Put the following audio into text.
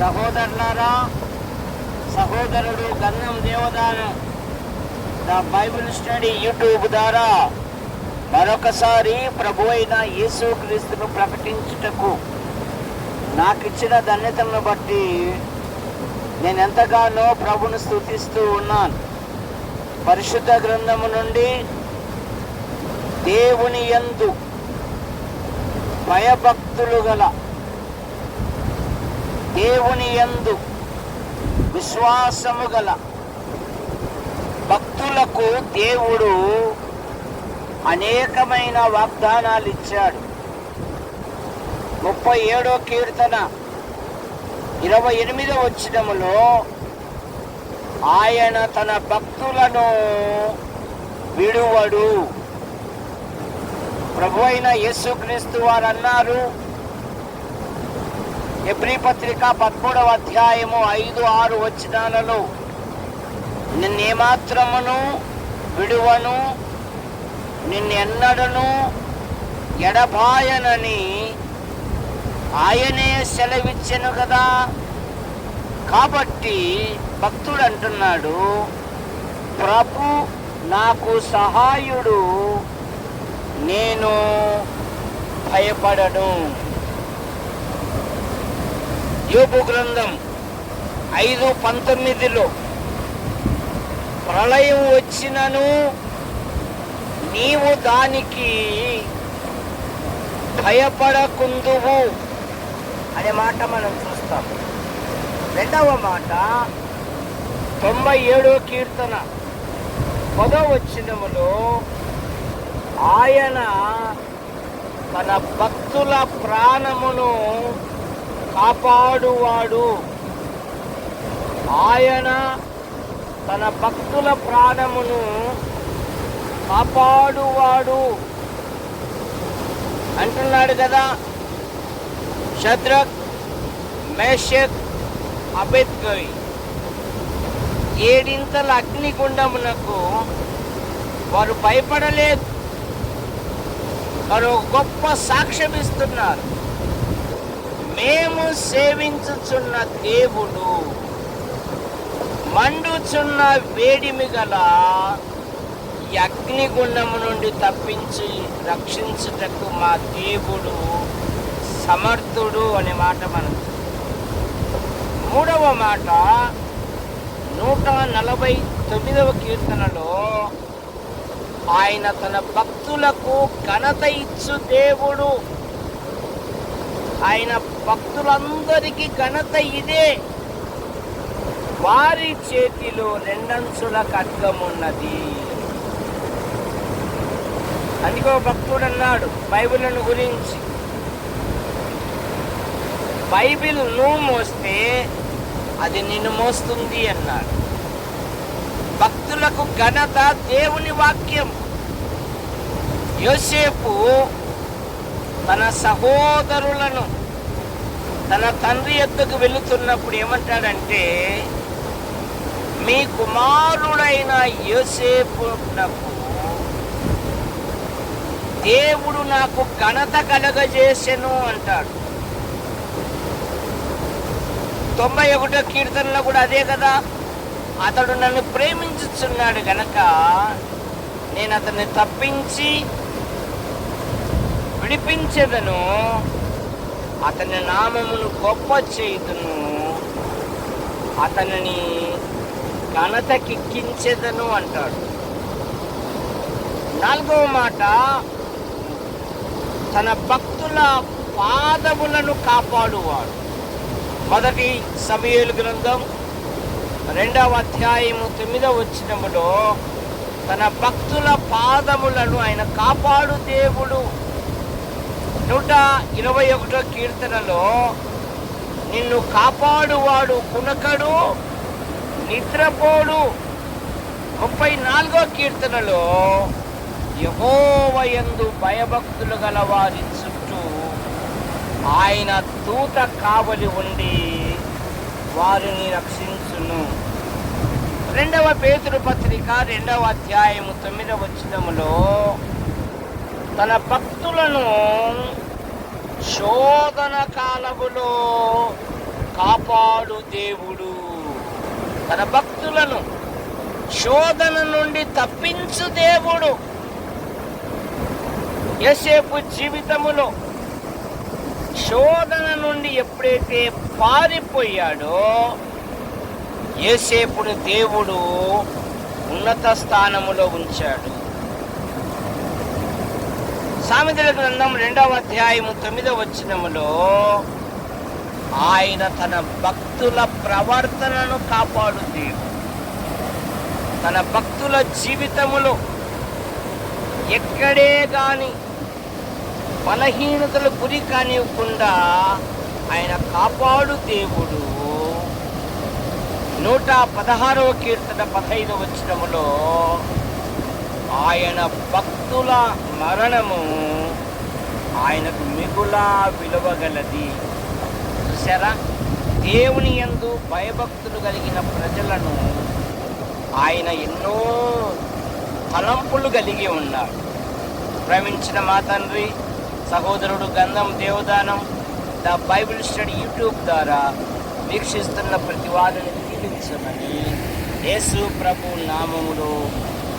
సహోదరులారా సహోదరుడు Gandham Devadana the Bible study YouTube ద్వారా మరొకసారి ప్రభు అయిన యేసుక్రీస్తును ప్రకటించుటకు నాకు ఇచ్చిన ధన్యతను బట్టి నేను ఎంతగానో ప్రభును స్థుతిస్తూ ఉన్నాను. పరిశుద్ధ గ్రంథము నుండి దేవుని యందు భయభక్తులు గల దేవుని యందు విశ్వాసము గల భక్తులకు దేవుడు అనేకమైన వాగ్దానాలు ఇచ్చాడు. ముప్పై ఏడో కీర్తన ఇరవై ఎనిమిదో వచ్చినములో ఆయన తన భక్తులను విడువడు. ప్రభు అయిన యేసుక్రీస్తు వారు అన్నారు ఎబ్రి పత్రిక పదమూడవ అధ్యాయము ఐదు ఆరు వచనాలలో నిన్నేమాత్రమును విడువను నిన్నెన్నడను ఎడబాయనని ఆయనే సెలవిచ్చెను కదా. కాబట్టి భక్తుడు అంటున్నాడు ప్రభు నాకు సహాయుడు నేను భయపడను. యోపు గ్రంథం ఐదు పంతొమ్మిదిలో ప్రళయం వచ్చినను నీవు దానికి భయపడకుందువు అనే మాట మనం చూస్తాం. రెండవ మాట తొంభై ఏడో కీర్తన పదో వచ్చినములో ఆయన తన భక్తుల ప్రాణమును కాపాడువాడు. ఆయన తన భక్తుల ప్రాణమును కాపాడువాడు. అంటున్నాడు కదా శద్రక్ మేషక్ అబెద్గవి ఏడింతల అగ్నిగుండమునకు వారు భయపడలేదు. వారు గొప్ప సాక్ష్యమిస్తున్నారు. మేము సేవించుచున్న దేవుడు మండుచున్న వేడిమి గల అగ్నిగుండము నుండి తప్పించి రక్షించుటకు మా దేవుడు సమర్థుడు అనే మాట మనం మూడవ మాట నూట నలభై తొమ్మిదవ కీర్తనలో ఆయన తన భక్తులకు ఘనత ఇచ్చు దేవుడు. ఆయన భక్తులందరికీ ఘనత ఇదే. వారి చేతిలో రెండంచుల ఖడ్గమున్నది. అందుకో భక్తుడు అన్నాడు బైబిల్ను గురించి. బైబిల్ నువ్వు మోస్తే అది నిన్ను మోస్తుంది అన్నాడు. భక్తులకు ఘనత దేవుని వాక్యం. యోసేపు తన సహోదరులను తన తండ్రి యొద్దకు వెళుతున్నప్పుడు ఏమంటాడంటే మీ కుమారుడైన యోసేపునకు దేవుడు నాకు ఘనత కలగజేసెను అంటాడు. తొంభై ఒకటో కీర్తనలో కూడా అదే కదా అతడు నన్ను ప్రేమించుచున్నాడు గనక నేను అతన్ని తప్పించి విడిపించెదను. అతని నామమును గొప్ప చేయుదును. అతనిని ఘనతకెక్కించెదను అంటాడు. నాలుగవ మాట తన భక్తుల పాదములను కాపాడువాడు. మొదటి సమయలు గ్రంథం రెండవ అధ్యాయము తొమ్మిదవ వచ్చినములో తన భక్తుల పాదములను ఆయన కాపాడు దేవుడు. నూట ఇరవై ఒకటో కీర్తనలో నిన్ను కాపాడువాడు కునకడు నిద్రపోడు. ముప్పై నాలుగో కీర్తనలో యహోవయందు భయభక్తులు గల వారి చుట్టూ ఆయన దూత కావలి ఉండి వారిని రక్షించును. రెండవ పేతురు పత్రిక రెండవ అధ్యాయము తొమ్మిదవ వచ్చినములో తన భక్తులను శోధన కాలములో కాపాడు దేవుడు. తన భక్తులను శోధన నుండి తప్పించు దేవుడు. యోసేపు జీవితములో శోధన నుండి ఎప్పుడైతే పారిపోయాడో ఏసేపుడు దేవుడు ఉన్నత స్థానములో ఉంచాడు. సామెతల గ్రంథం రెండవ అధ్యాయము తొమ్మిదవ వచ్చినములో ఆయన తన భక్తుల ప్రవర్తనను కాపాడు దేవుడు తన భక్తుల జీవితములో ఎక్కడే కానీ బలహీనతలు గురి కానివ్వకుండా ఆయన కాపాడు దేవుడు. నూట పదహారవ కీర్తన పదహైదు వచ్చినములో ఆయన భక్తుల మరణము ఆయనకు మిగులా విలువగలది. చూసారా దేవుని యందు భయభక్తులు కలిగిన ప్రజలను ఆయన ఎన్నో తలంపులు కలిగి ఉన్నాడు. ప్రేమించిన మా తండ్రి సహోదరుడు Gandham Devadanam the Bible study YouTube ద్వారా వీక్షిస్తున్న ప్రతి వారిని దీవించమని యేసు ప్రభు నామములో